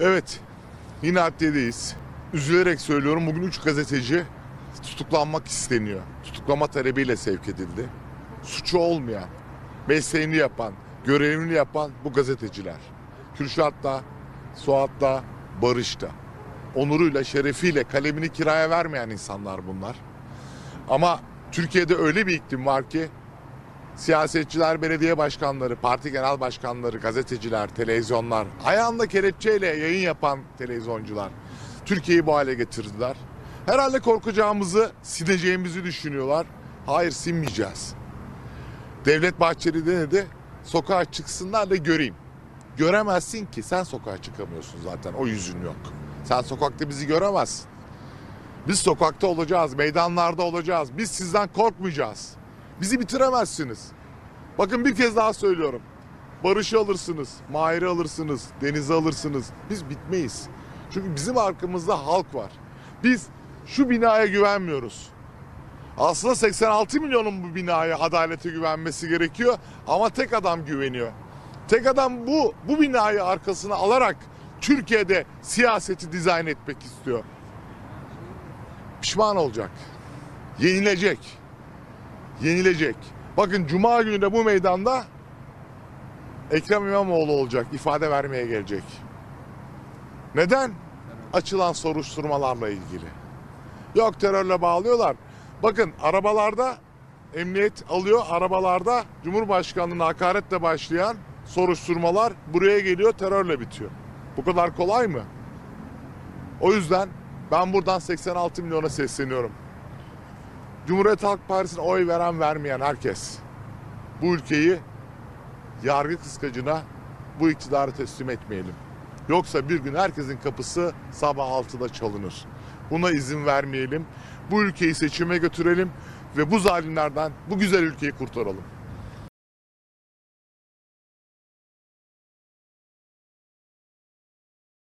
Evet, yine adliyedeyiz. Üzülerek söylüyorum bugün 3 gazeteci tutuklanmak isteniyor. Tutuklama talebiyle sevk edildi. Suçu olmayan, mesleğini yapan, görevini yapan bu gazeteciler. Kürşat da, Suat da, Barış da. Onuruyla, şerefiyle kalemini kiraya vermeyen insanlar bunlar. Ama Türkiye'de öyle bir iklim var ki siyasetçiler, belediye başkanları, parti genel başkanları, gazeteciler, televizyonlar, ayağında kelepçeyle yayın yapan televizyoncular Türkiye'yi bu hale getirdiler. Herhalde korkacağımızı, sineceğimizi düşünüyorlar. Hayır sinmeyeceğiz. Devlet Bahçeli de dedi, sokağa çıksınlar da göreyim. Göremezsin ki sen sokağa çıkamıyorsun zaten o yüzün yok. Sen sokakta bizi göremezsin. Biz sokakta olacağız, meydanlarda olacağız. Biz sizden korkmayacağız. Bizi bitiremezsiniz. Bakın bir kez daha söylüyorum. Barış'ı alırsınız, Mahir'i alırsınız, Deniz'i alırsınız. Biz bitmeyiz. Çünkü bizim arkamızda halk var. Biz şu binaya güvenmiyoruz. Aslında 86 milyonun bu binaya adalete güvenmesi gerekiyor ama tek adam güveniyor. Tek adam bu bu binayı arkasına alarak Türkiye'de siyaseti dizayn etmek istiyor. Pişman olacak. Yenilecek yenilecek. Bakın Cuma günü de bu meydanda Ekrem İmamoğlu olacak, ifade vermeye gelecek. Neden? Açılan soruşturmalarla ilgili. Yok terörle bağlıyorlar. Bakın arabalarda emniyet alıyor, arabalarda Cumhurbaşkanlığına hakaretle başlayan soruşturmalar buraya geliyor, terörle bitiyor. Bu kadar kolay mı? O yüzden ben buradan 86 milyona sesleniyorum. Cumhuriyet Halk Partisi'ne oy veren vermeyen herkes bu ülkeyi yargı kıskacına bu iktidarı teslim etmeyelim. Yoksa bir gün herkesin kapısı sabah 6'da çalınır. Buna izin vermeyelim. Bu ülkeyi seçime götürelim ve bu zalimlerden bu güzel ülkeyi kurtaralım.